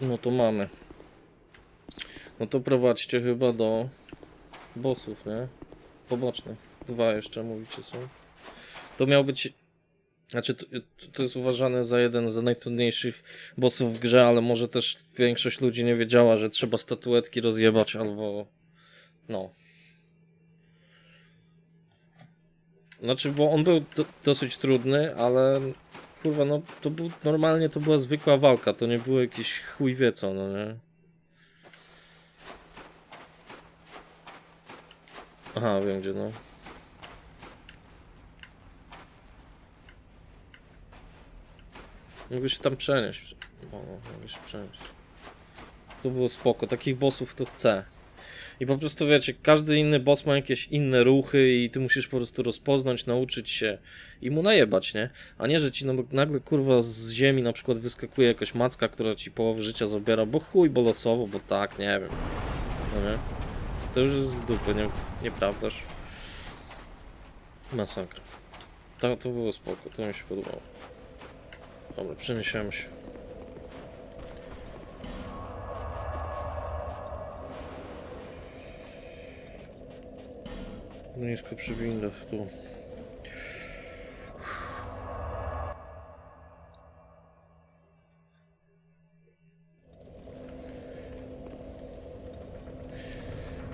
No to mamy. No to prowadźcie chyba do bossów, nie? Pobocznych. Dwa jeszcze mówicie są. To miał być. Znaczy, to, to jest uważane za jeden z najtrudniejszych bossów w grze, ale może też większość ludzi nie wiedziała, że trzeba statuetki rozjebać albo. No. Znaczy, bo on był do, dosyć trudny, ale kurwa, no to był normalnie to była zwykła walka, to nie było jakiś chuj wie co, no nie? Aha, wiem gdzie, no. Mógłby się tam przenieść. O, mógłby się przenieść. To było spoko, takich bossów to chcę. I po prostu wiecie, każdy inny boss ma jakieś inne ruchy i ty musisz po prostu rozpoznać, nauczyć się i mu najebać, nie? A nie, że ci no, nagle kurwa z ziemi na przykład wyskakuje jakaś macka, która ci połowę życia zabiera, bo chuj, bo losowo, bo tak, nie wiem. No nie? To już jest z dupy, nie, nieprawdaż? Masakra. To, to było spoko, to mi się podobało. Dobra, przeniesiemy się. Nisko przy windach, tu.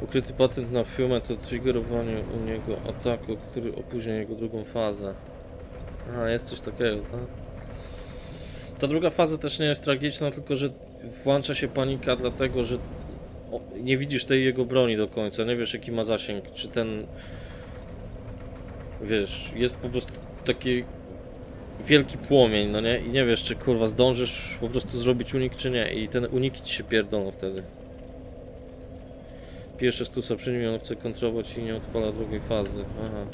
Ukryty patent na Fiume to triggerowanie u niego ataku, który opóźnia jego drugą fazę. A, jest coś takiego, tak? Ta druga faza też nie jest tragiczna, tylko że włącza się panika dlatego, że nie widzisz tej jego broni do końca, nie wiesz jaki ma zasięg, czy ten wiesz, jest po prostu taki wielki płomień, no nie? I nie wiesz, czy kurwa zdążysz po prostu zrobić unik, czy nie. I ten uniki ci się pierdolą wtedy. Pierwszy stusa przy nim on chce kontrolować i nie odpala drugiej fazy. Aha.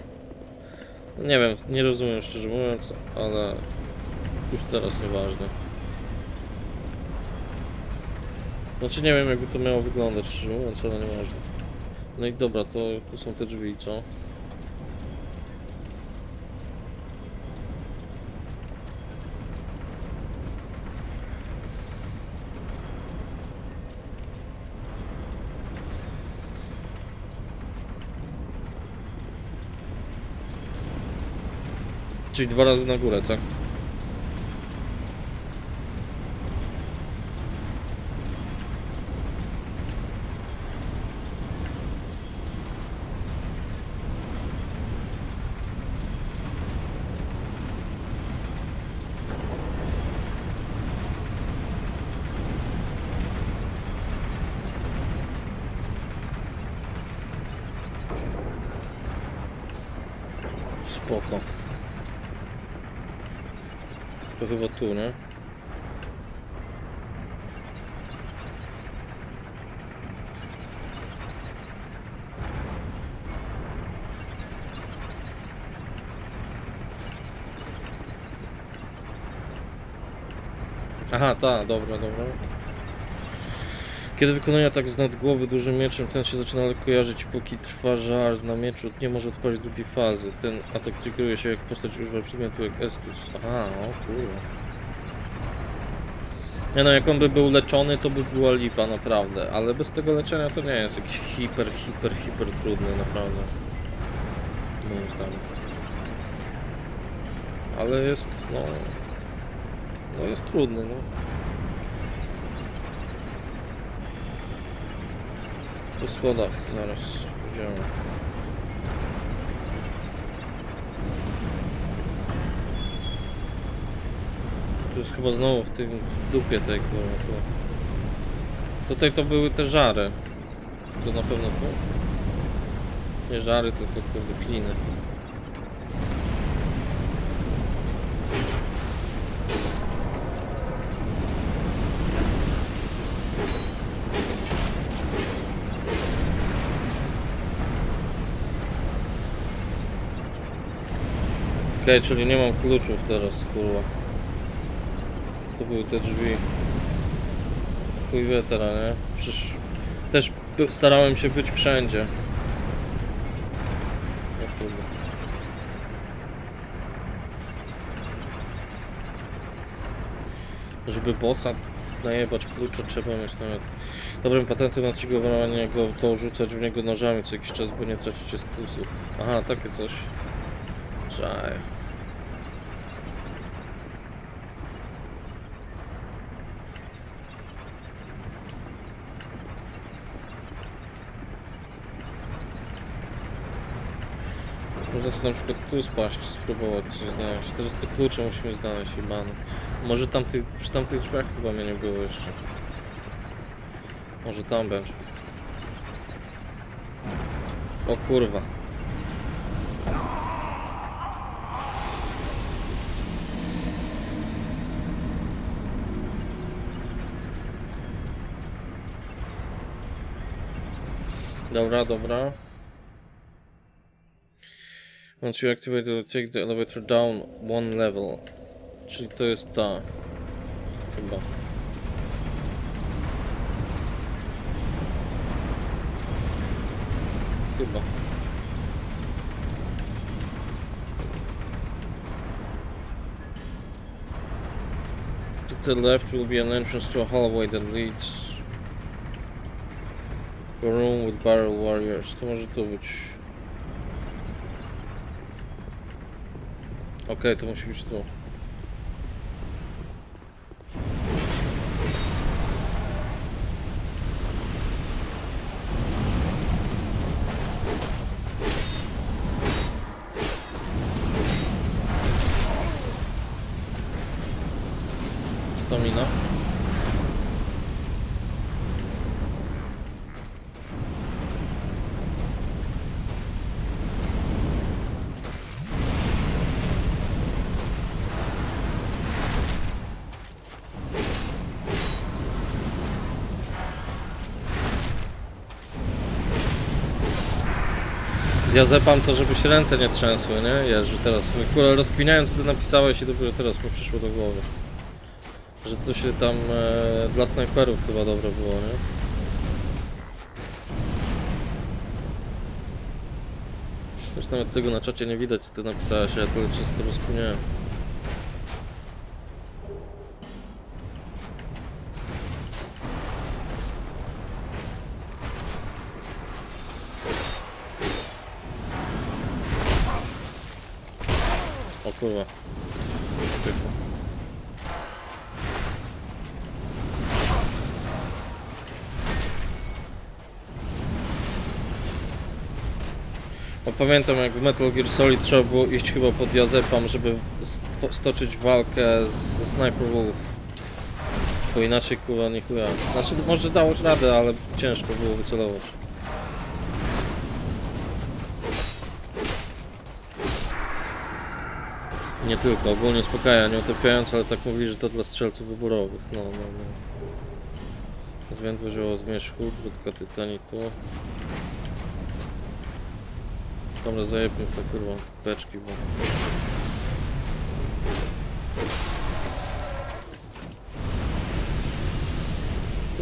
Nie wiem, nie rozumiem szczerze mówiąc, ale już teraz nieważne. Znaczy nie wiem jakby to miało wyglądać szczerze mówiąc, ale nieważne. No i dobra, to tu są te drzwi, co? Czyli dwa razy na górę, tak? Spoko. To chyba tu, nie? Aha, ta, dobra, dobra. Kiedy wykonuje atak z nad głowy dużym mieczem, ten się zaczyna lekko jarzyć, póki trwa żar na mieczu, nie może odpalić drugiej fazy. Ten atak triggeruje się jak postać używa przedmiotu jak Estus. Aha, o kurwa. Nie no, jak on by był leczony, to by była lipa, naprawdę. Ale bez tego leczenia to nie jest jakiś hiper, hiper, hiper trudny, naprawdę. Moim zdaniem. Ale jest, no... No jest trudny, no. Po schodach zaraz pójdziemy. To jest chyba znowu w tym dupie tego. Tu. Tutaj to były te żary. To na pewno tu. Nie żary, tylko kurde kliny. Okej, czyli nie mam kluczów teraz, kurwa. To były te drzwi. Chuj wie teraz, nie? Przecież też starałem się być wszędzie. Żeby bossa najebać klucza trzeba mieć nawet. Dobrym patentem na cigowanie go to rzucać w niego nożami co jakiś czas, by nie tracicie stusów. Aha, takie coś. Czaj. Można sobie na przykład tu spaść, spróbować coś znaleźć. Teraz te klucze musimy znaleźć i bany. Może tamtych, przy tamtych drzwiach chyba mnie nie było jeszcze. Może tam będzie. O kurwa. Dobra, dobra. Once you activate it, take the elevator down one level. Czyli to jest ta. Chyba. Chyba. To the left will be an entrance to a hallway that leads to a room with barrel warriors. To może to być. Okej, to musi być tu. Ja zepam to, żeby się ręce nie trzęsły, nie? Jeżdżę teraz. Kurwa, rozkminiałem co ty napisałeś i dopiero teraz mi przyszło do głowy. Że to się tam e, dla snajperów chyba dobre było, nie? Już nawet tego na czacie nie widać co ty napisałeś, ja to czysto rozkminiałem. Pamiętam jak w Metal Gear Solid trzeba było iść chyba pod Jazepam, żeby stoczyć walkę z Sniper Wolf. Bo inaczej kurwa nie chuja. Znaczy może dało radę, ale ciężko było wycelować. Nie tylko, ogólnie uspokaja, nie utopiając, ale tak mówi, że to dla strzelców wyborowych. No, no, no. Zwiędłe zioło zmierzchu, krótka tytanitu. Dobra, zajebmy to kurwa, beczki, bo...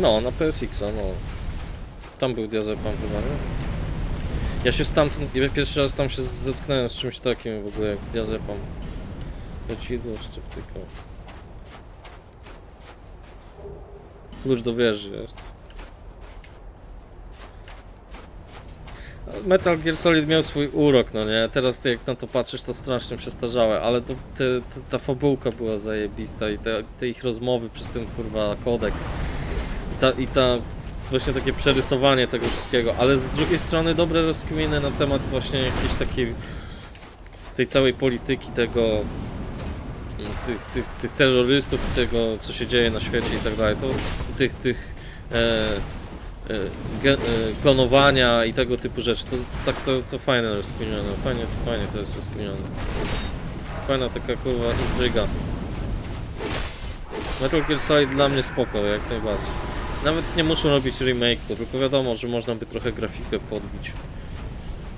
No, na PSX-a, no. Tam był diazepam chyba, nie? Ja się stamtąd, ja pierwszy raz tam się zetknąłem z czymś takim w ogóle jak diazepam. Lecidło, szczyptyka. Klucz do wieży jest. Metal Gear Solid miał swój urok, no nie? Teraz jak na to patrzysz, to strasznie przestarzałe, ale to, te, te, ta fabułka była zajebista i te, te ich rozmowy przez ten kurwa kodek. I ta, I ta właśnie takie przerysowanie tego wszystkiego, ale z drugiej strony dobre rozkminy na temat właśnie jakiejś takiej tej całej polityki tego tych, tych, tych terrorystów i tego co się dzieje na świecie i tak dalej. To tych, tych e, klonowania i tego typu rzeczy. To, to, tak, to, to fajne rozkminione. Fajnie, fajnie to jest rozkminione. Fajna taka kurwa intryga. Metal Gear Solid dla mnie spoko, jak najbardziej. Nawet nie muszą robić remake'u, tylko wiadomo, że można by trochę grafikę podbić.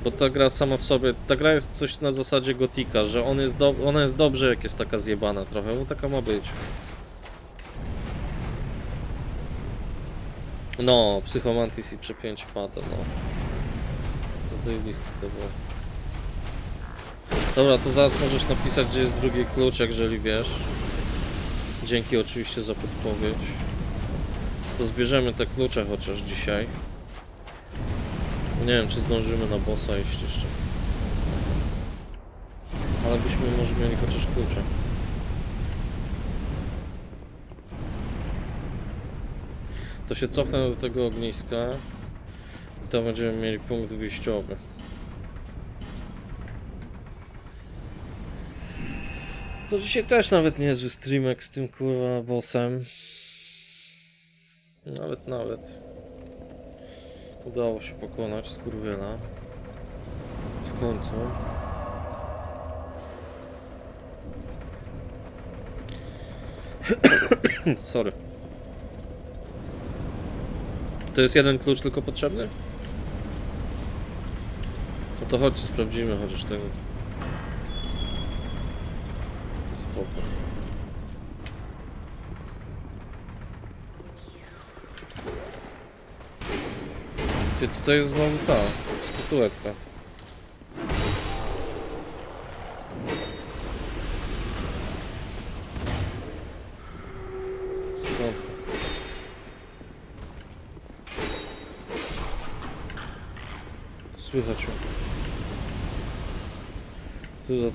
Bo ta gra sama w sobie, ta gra jest coś na zasadzie Gotika, że on jest do, ona jest dobrze jak jest taka zjebana trochę, bo taka ma być. No, Psychomantis i przepięcie pada, no. Zajebiste to było. Dobra, to zaraz możesz napisać, gdzie jest drugi klucz, jeżeli wiesz. Dzięki oczywiście za podpowiedź. To zbierzemy te klucze chociaż dzisiaj. Nie wiem, czy zdążymy na bossa iść jeszcze. Ale byśmy może mieli chociaż klucze. To się cofnę do tego ogniska. I tam będziemy mieli punkt wyjściowy. To dzisiaj też nawet niezły streamek z tym kurwa bossem. Nawet, nawet. Udało się pokonać skurwiela. W końcu. Sorry. To jest jeden klucz tylko potrzebny? No to chodź, sprawdzimy chociaż tego. Spoko. Ty, tutaj jest znowu ta statuetka.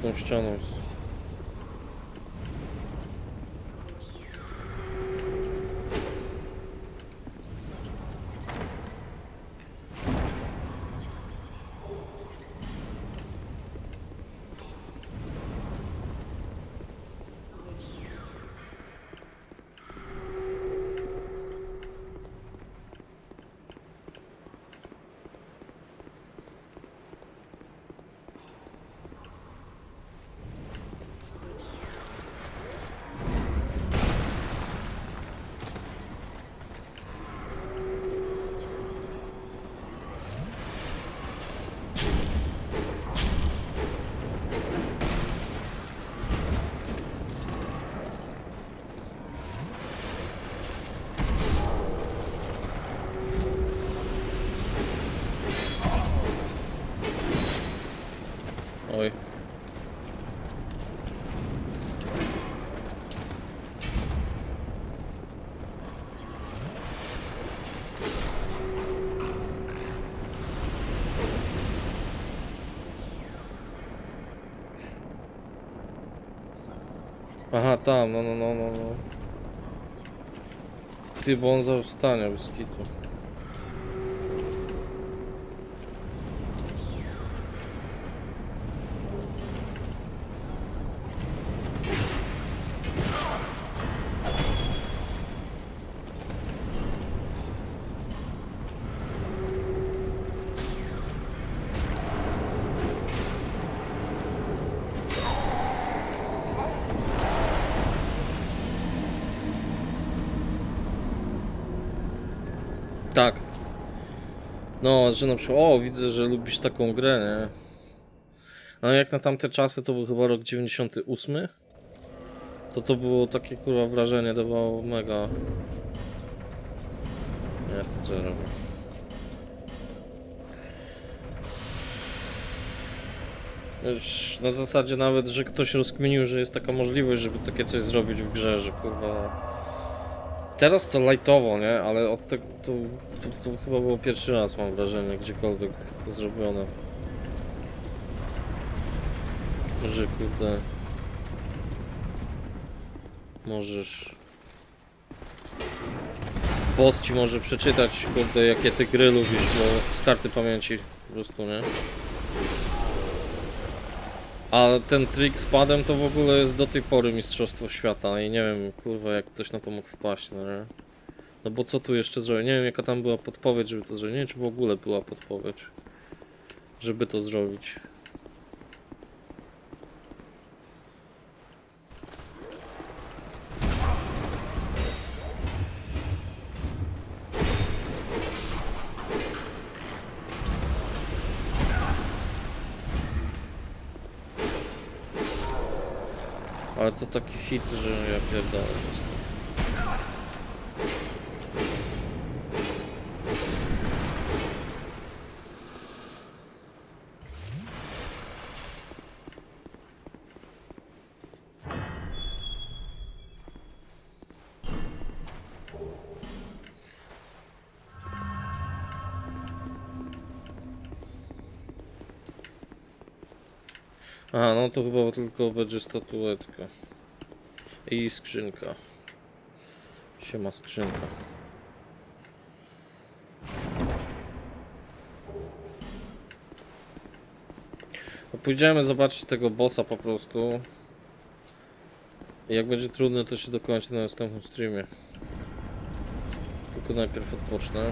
Tą ścianą. jest. Oj. Aha, tam, no, no, no, no, no. Ty, bo on zawstanie bez. No, że na przykład, o, widzę, że lubisz taką grę, nie? No jak na tamte czasy, to był chyba rok 98. To to było takie kurwa wrażenie, dawało mega. Nie, to co ja robię? Już na zasadzie nawet, że ktoś rozkminił, że jest taka możliwość, żeby takie coś zrobić w grze, że kurwa Teraz to lightowo, nie? Ale od tego to, to, to chyba było pierwszy raz, mam wrażenie, gdziekolwiek zrobione. Że kurde. Możesz. Boss ci może przeczytać, kurde, jakie ty gry lubisz, bo z karty pamięci po prostu, nie? A ten trik z padem to w ogóle jest do tej pory mistrzostwo świata i nie wiem, kurwa, jak ktoś na to mógł wpaść, no nie? No bo co tu jeszcze zrobić? Nie wiem, jaka tam była podpowiedź, żeby to zrobić. Nie wiem, czy w ogóle była podpowiedź, żeby to zrobić. Ale to taki hit, że ja pierdolę po prostu. To chyba tylko będzie statuetka. I skrzynka. Siema skrzynka. No pójdziemy zobaczyć tego bossa po prostu. Jak będzie trudno, to się dokończy na następnym streamie. Tylko najpierw odpocznę.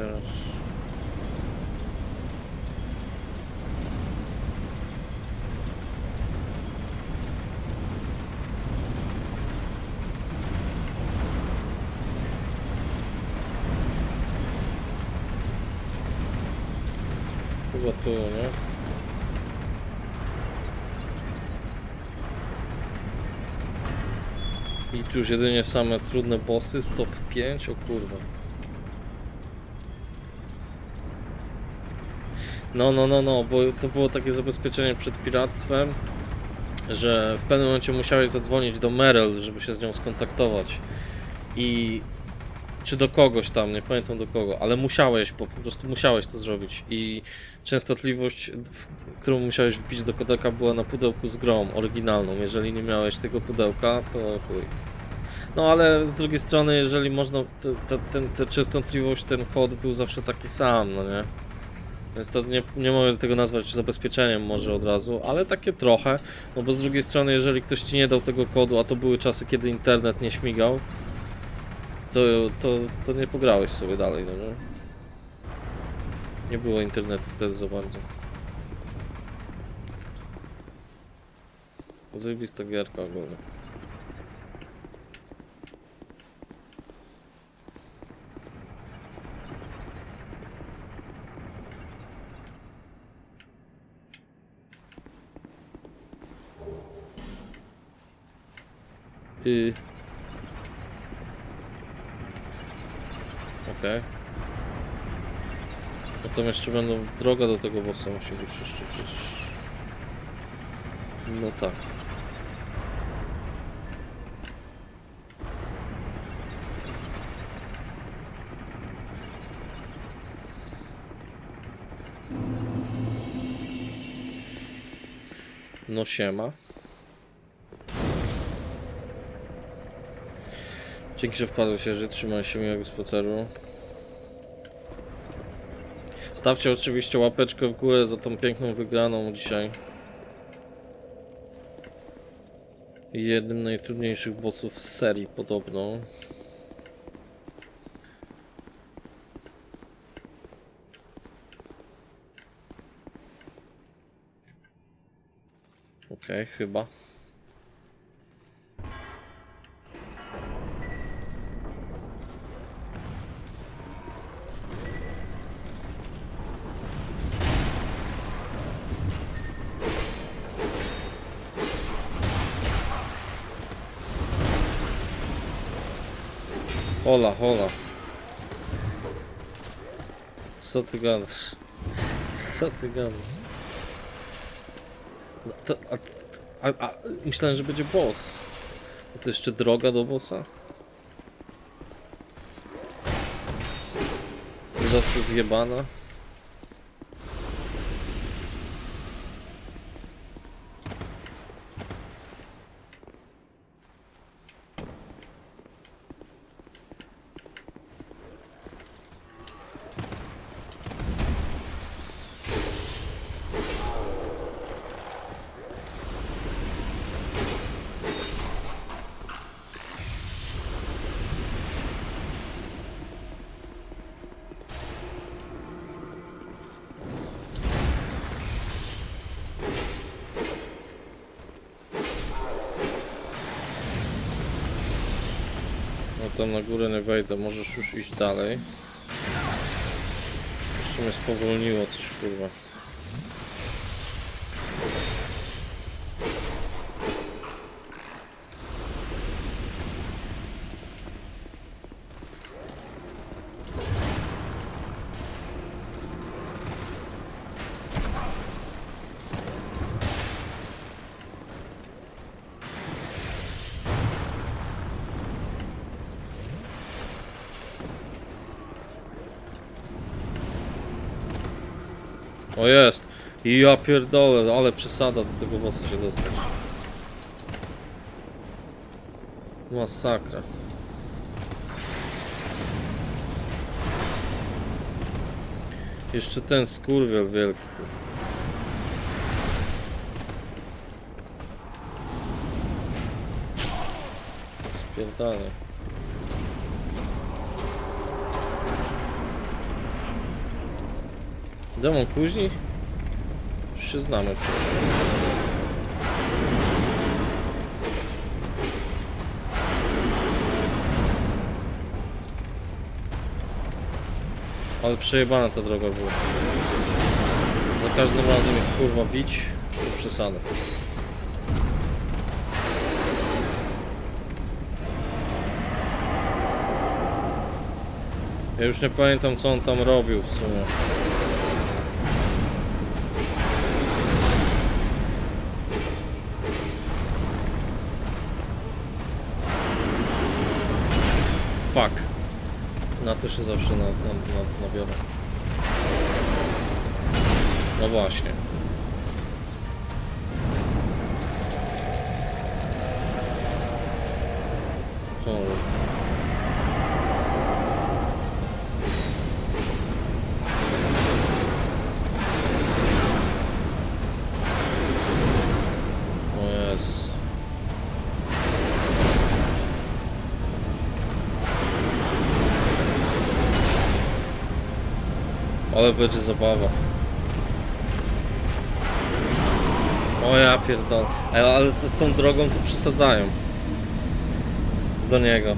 Teraz. Chyba tu, nie? I już jedynie same trudne bossy z top 5, o kurwa. No, no, no, no, bo to było takie zabezpieczenie przed piractwem, że w pewnym momencie musiałeś zadzwonić do Meryl, żeby się z nią skontaktować. I czy do kogoś tam, nie pamiętam do kogo, ale musiałeś, bo po prostu musiałeś to zrobić. I częstotliwość, którą musiałeś wbić do kodeka, była na pudełku z grą oryginalną. Jeżeli nie miałeś tego pudełka, to chuj. No ale z drugiej strony, jeżeli można, ten, częstotliwość, ten kod był zawsze taki sam, no nie? Więc to nie, nie mogę tego nazwać zabezpieczeniem może od razu, ale takie trochę, no bo z drugiej strony, jeżeli ktoś ci nie dał tego kodu, a to były czasy, kiedy internet nie śmigał, to, to, to nie pograłeś sobie dalej, no nie? Nie było internetu wtedy za bardzo. Zajebista gierka ogólnie. Y... Okej. Potem jeszcze będą... Droga do tego bossa musi być jeszcze przecież... No tak. No siema. Dzięki, że wpadłeś, że trzymaj się miłego spaceru. Stawcie oczywiście łapeczkę w górę za tą piękną wygraną dzisiaj. Jednym z najtrudniejszych bossów z serii podobno. Okej, chyba. Hola, hola. Co ty gadasz? Co ty gadasz? No to, a, a, a, myślałem, że będzie boss. A to jeszcze droga do bossa? Zawsze zjebana. Tam na górę nie wejdę, możesz już iść dalej. Jeszcze mnie spowolniło coś kurwa. O jest! I ja pierdolę, ale przesada do tego bossa się dostać. Masakra. Jeszcze ten skurwiel wielki. Spierdalaj. Demon później? Już się znamy przecież. Ale przejebana ta droga była. Za każdym razem ich kurwa bić, to przesada. Ja już nie pamiętam co on tam robił w sumie. Fuck. Na to się zawsze na, na, na, nabiorę. No właśnie. Ale będzie zabawa. O ja pierdolę. Ej, Ale to z tą drogą to przesadzają. Do niego.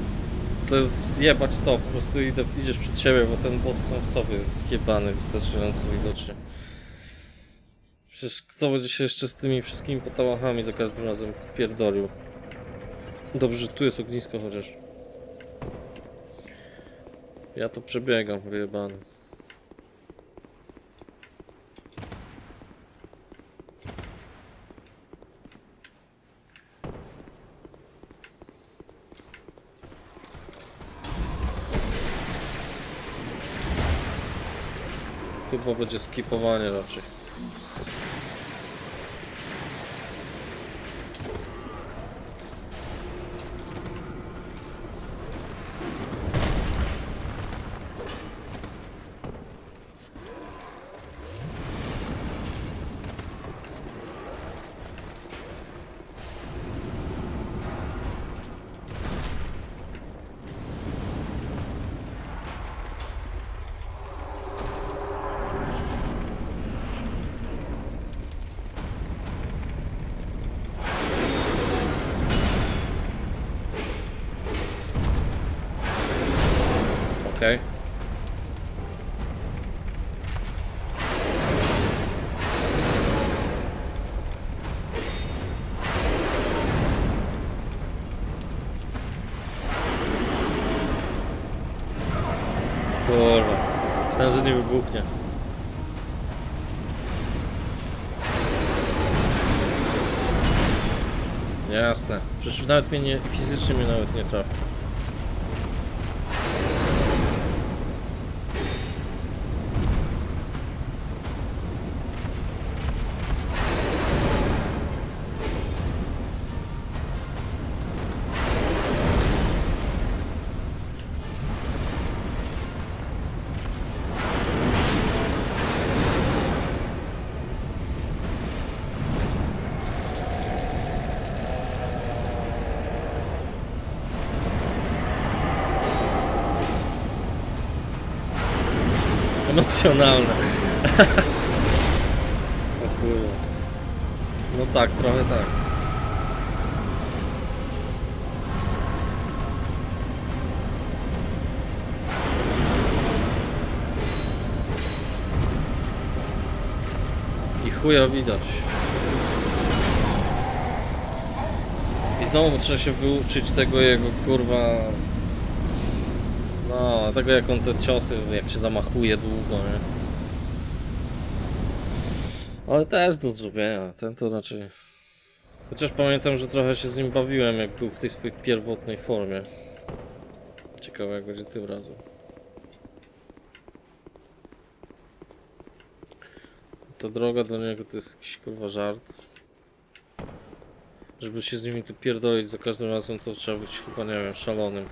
To jest jebać to, po prostu idę, idziesz przed siebie, bo ten boss sam w sobie jest zjebany wystarczająco widocznie. Przecież kto będzie się jeszcze z tymi wszystkimi potałachami za każdym razem pierdolił. Dobrze, że tu jest ognisko chociaż. Ja to przebiegam, wyjebany. Chyba będzie skipowanie raczej. Nie wybuchnie. Jasne. Przecież nawet mnie nie, fizycznie mnie nawet nie trafi. Emocjonalne. No tak, trochę tak. I chuja widać. I znowu trzeba się wyuczyć tego jego kurwa no, tego jak on te ciosy, jak się zamachuje długo, nie? Ale też do zrobienia, ten to raczej... Chociaż pamiętam, że trochę się z nim bawiłem, jak był w tej swojej pierwotnej formie. Ciekawe jak będzie tym razem. ta droga do niego to jest jakiś kurwa żart. Żeby się z nimi tu pierdolić za każdym razem, to trzeba być chyba, nie wiem, szalonym.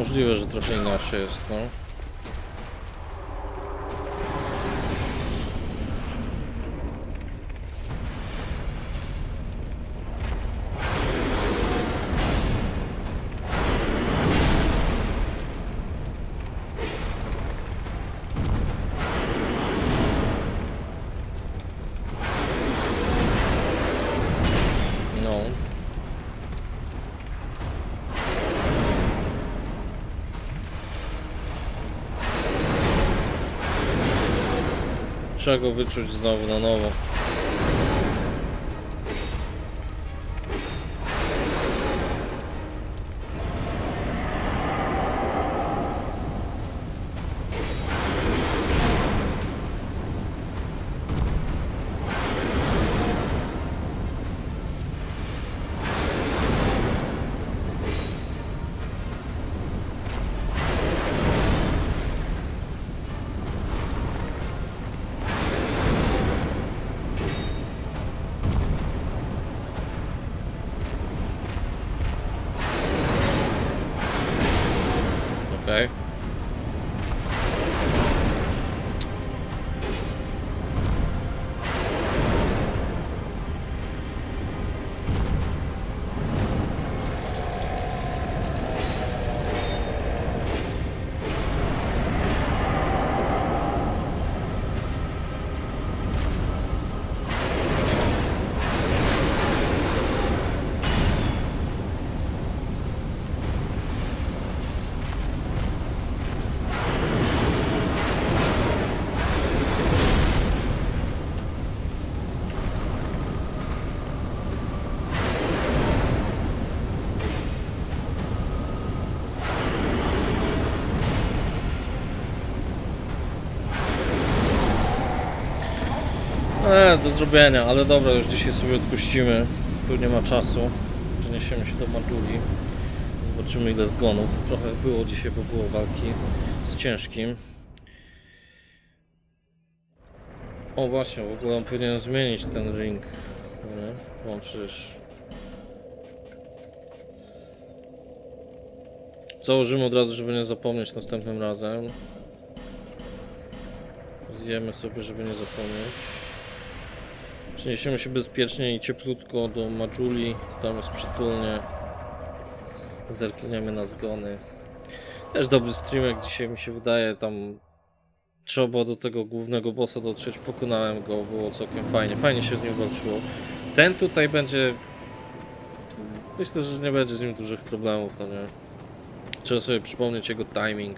Możliwe, że trochę inaczej jest, no. Trzeba go wyczuć znowu na nowo. Do zrobienia, ale dobra, już dzisiaj sobie odpuścimy. Tu nie ma czasu. Przeniesiemy się do Madżuli. Zobaczymy ile zgonów. Trochę było dzisiaj, bo było walki z ciężkim. O właśnie, w ogóle powinien zmienić ten ring. Nie? Bo on przecież... Założymy od razu, żeby nie zapomnieć następnym razem. Zjemy sobie, żeby nie zapomnieć. Przeniesiemy się bezpiecznie i cieplutko do Majuli. Tam jest przytulnie. Zerkniemy na zgony. Też dobry streamek dzisiaj mi się wydaje. Tam trzeba do tego głównego bossa dotrzeć. Pokonałem go, było całkiem fajnie. Fajnie się z nim walczyło. Ten tutaj będzie. Myślę, że nie będzie z nim dużych problemów, no nie. Trzeba sobie przypomnieć jego timing.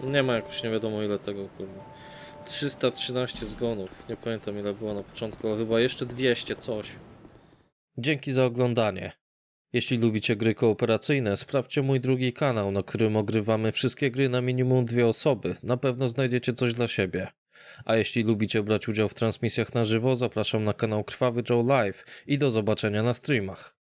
I... Nie ma jakoś nie wiadomo ile tego kurde. 313 zgonów. Nie pamiętam ile było na początku, ale chyba jeszcze 200 coś. Dzięki za oglądanie. Jeśli lubicie gry kooperacyjne, sprawdźcie mój drugi kanał, na którym ogrywamy wszystkie gry na minimum dwie osoby. Na pewno znajdziecie coś dla siebie. A jeśli lubicie brać udział w transmisjach na żywo, zapraszam na kanał Krwawy Joe Live i do zobaczenia na streamach.